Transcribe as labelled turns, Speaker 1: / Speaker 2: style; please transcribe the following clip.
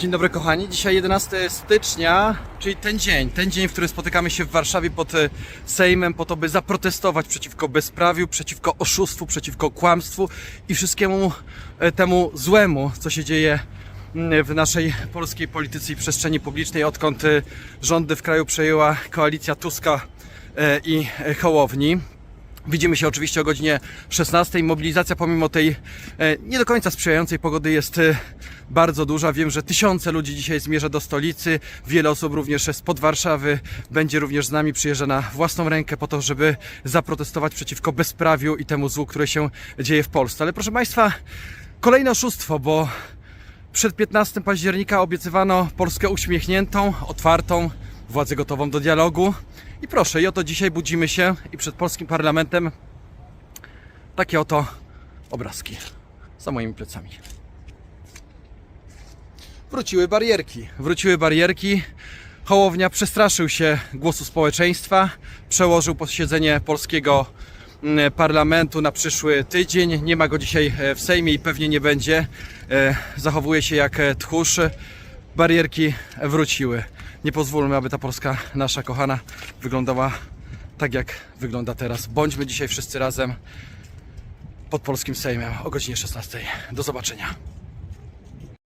Speaker 1: Dzień dobry kochani, dzisiaj 11 stycznia, czyli ten dzień, ten dzień, w którym spotykamy się w Warszawie pod e, Sejmem po to, by zaprotestować przeciwko bezprawiu, przeciwko oszustwu, przeciwko kłamstwu i wszystkiemu e, temu złemu, co się dzieje mm, w naszej polskiej polityce i przestrzeni publicznej, odkąd e, rządy w kraju przejęła koalicja Tuska i Hołowni. Widzimy się oczywiście o godzinie 16. Mobilizacja pomimo tej e, nie do końca sprzyjającej pogody jest e, bardzo duża. Wiem, że tysiące ludzi dzisiaj zmierza do stolicy. Wiele osób również spod Warszawy będzie również z nami, przyjeżdża na własną rękę po to, żeby zaprotestować przeciwko bezprawiu i temu złu, które się dzieje w Polsce. Ale proszę Państwa, kolejne oszustwo, bo przed 15 października obiecywano Polskę uśmiechniętą, otwartą, władzę gotową do dialogu. I proszę, i oto dzisiaj budzimy się i przed polskim parlamentem takie oto obrazki za moimi plecami. Wróciły barierki. Wróciły barierki. Hołownia przestraszył się głosu społeczeństwa, przełożył posiedzenie polskiego mm, parlamentu na przyszły tydzień. Nie ma go dzisiaj e, w Sejmie i pewnie nie będzie. E, Zachowuje się jak e, tchórz. Barierki wróciły. Nie pozwólmy, aby ta Polska nasza kochana wyglądała tak, jak wygląda teraz. Bądźmy dzisiaj wszyscy razem pod polskim Sejmem o godzinie 16. Do zobaczenia.